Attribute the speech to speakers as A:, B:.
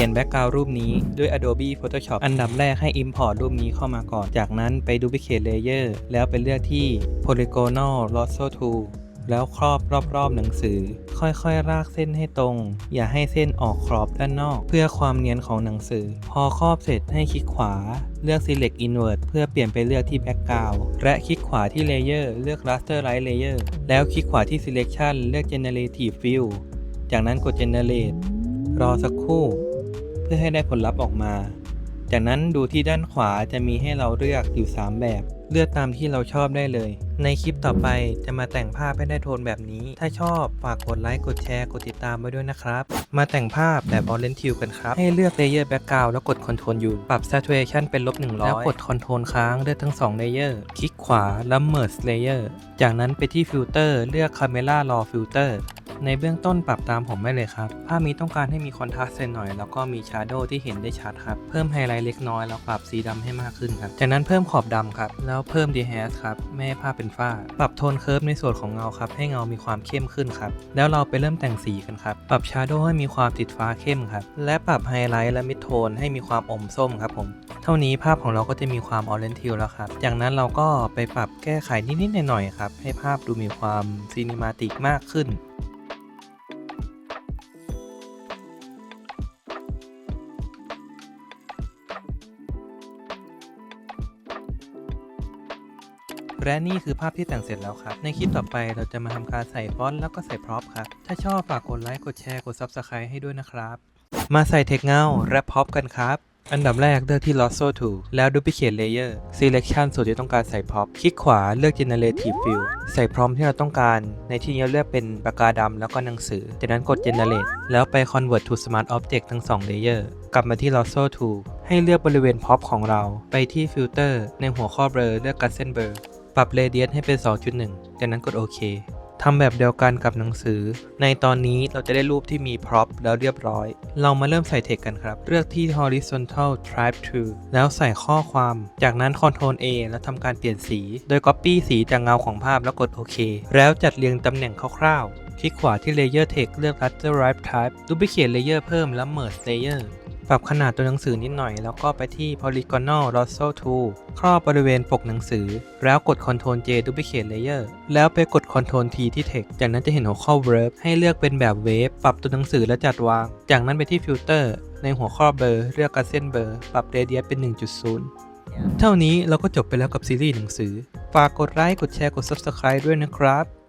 A: ลี่ยนแบ็กกราวรูปนี้ด้วย Adobe Photoshop อันดับแรกให้ Import รูปนี้เข้ามาก่อน จากนั้นไป Duplicate Layer แล้วไปเลือกที่ Polygonal Lasso Tool แล้วครอบรอบๆหนังสือ ค่อยๆ รากเส้นให้ตรง อย่าให้เส้นออกขอบด้านนอก เพื่อความเนียนของหนังสือ พอครอบเสร็จให้คลิกขวา เลือก Select Invert เพื่อเปลี่ยนไปเลือกที่ Background และคลิกขวาที่ Layer เลือก Rasterize Layer แล้วคลิกขวาที่ Selection เลือก Generative Fill จากนั้นกด Generate รอสักครู่ พื่อให้ได้ผลลัพธ์ออกมา จากนั้นดูที่ด้านขวาจะมีให้เราเลือกอยู่ 3 แบบ เลือกตามที่เราชอบได้เลย ในคลิปต่อไปจะมาแต่งภาพให้ได้โทนแบบนี้ ถ้าชอบฝากกดไลค์กดแชร์กดติดตามไว้ด้วยนะครับ มาแต่งภาพแบบ Orange Hue กันครับ ให้เลือก Layer Background แล้วกด Ctrl U ปรับ Saturation เป็นลบ100แล้วกด Ctrl ค้างเลือกทั้ง 2 Layer คลิกขวาแล้ว Merge Layer จากนั้นไปที่ Filter เลือก Camera Raw Filter ในเบื้องต้นปรับตามผมได้เลยครับ ภาพนี้ต้องการให้มีคอนทราสต์หน่อย แล้วก็มีชาร์โดที่เห็นได้ชัดครับ เพิ่มไฮไลท์เล็กน้อยแล้วปรับสีดำให้มากขึ้นครับ จากนั้นเพิ่มขอบดำครับ แล้วเพิ่มดีแฮสครับ ไม่ให้ภาพเป็นฝ้า ปรับโทนเคิร์ฟในส่วนของเงาครับ ให้เงามีความเข้มขึ้นครับ แล้วเราไปเริ่มแต่งสีกันครับ ปรับชาร์โดให้มีความติดฟ้าเข้มครับ และปรับไฮไลท์และมิดโทนให้มีความอมส้มครับผม เท่านี้ภาพของเราก็จะมีความออเรนทิวแล้วครับ จากนั้นเราก็ไปปรับแก้ไขนิดๆหน่อยๆครับ ให้ภาพดูมีความซีนิมาติกมากขึ้น และนี่คือภาพที่แต่งเสร็จแล้วครับ ในคลิปต่อไปเราจะมาทำการใส่ฟอนต์แล้วก็ใส่พร็อพครับ ถ้าชอบฝากกดไลค์กดแชร์กด Subscribe ให้ด้วยนะครับ มาใส่เทคเงาและพร็อพกันครับอันดับแรกเลือกที่ Lasso Tool แล้ว Duplicate Layer Selection ส่วนที่ต้องการใส่พร็อพคลิกขวาเลือก Generative Fill ใส่พร้อมที่เราต้องการ ในที่นี้เลือกเป็นปากกาดำแล้วก็หนังสือ จากนั้นกด Generate แล้วไป Convert to Smart Object ทั้ง 2 Layer กลับมาที่ Lasso Tool ให้เลือกบริเวณพร็อพของเรา ไปที่ Filter ในหัวข้อ Blur เลือก Gaussian Blur ปรับ Radius ให้เป็น 2.1 จากนั้นกดโอเคทำแบบเดียวกันกับหนังสือ ในตอนนี้เราจะได้รูปที่มีพร็อพแล้วเรียบร้อย เรามาเริ่มใส่เทคกันครับ เลือกที่ horizontal type to แล้วใส่ข้อความ จากนั้น Ctrl A แล้วทำการเปลี่ยนสี โดย Copy สีจากเงาของภาพแล้วกดโอเค แล้วจัดเรียงตำแหน่งคร่าวๆ คลิกขวาที่ Layer Text เลือก Rasterize Type Duplicate Layer เพิ่มแล้ว Merge Layer ปรับขนาดตัวหนังสือนิดหน่อย แล้วก็ไปที่ Polygonal Lasso Tool ครอบบริเวณปกหนังสือ แล้วกด Ctrl J Duplicate Layer แล้วไปกด Ctrl T ที่ Text จากนั้นจะเห็นหัวข้อ Verb ให้เลือกเป็นแบบ Wave ปรับตัวหนังสือและจัดวาง จากนั้นไปที่ Filter ในหัวข้อ Blur เลือก Gaussian Blur ปรับ Radius เป็น 1.0เท่านี้เราก็จบไปแล้วกับซีรีส์หนังสือ ฝากกดไลค์ กดแชร์ กด Subscribe ด้วยนะครับ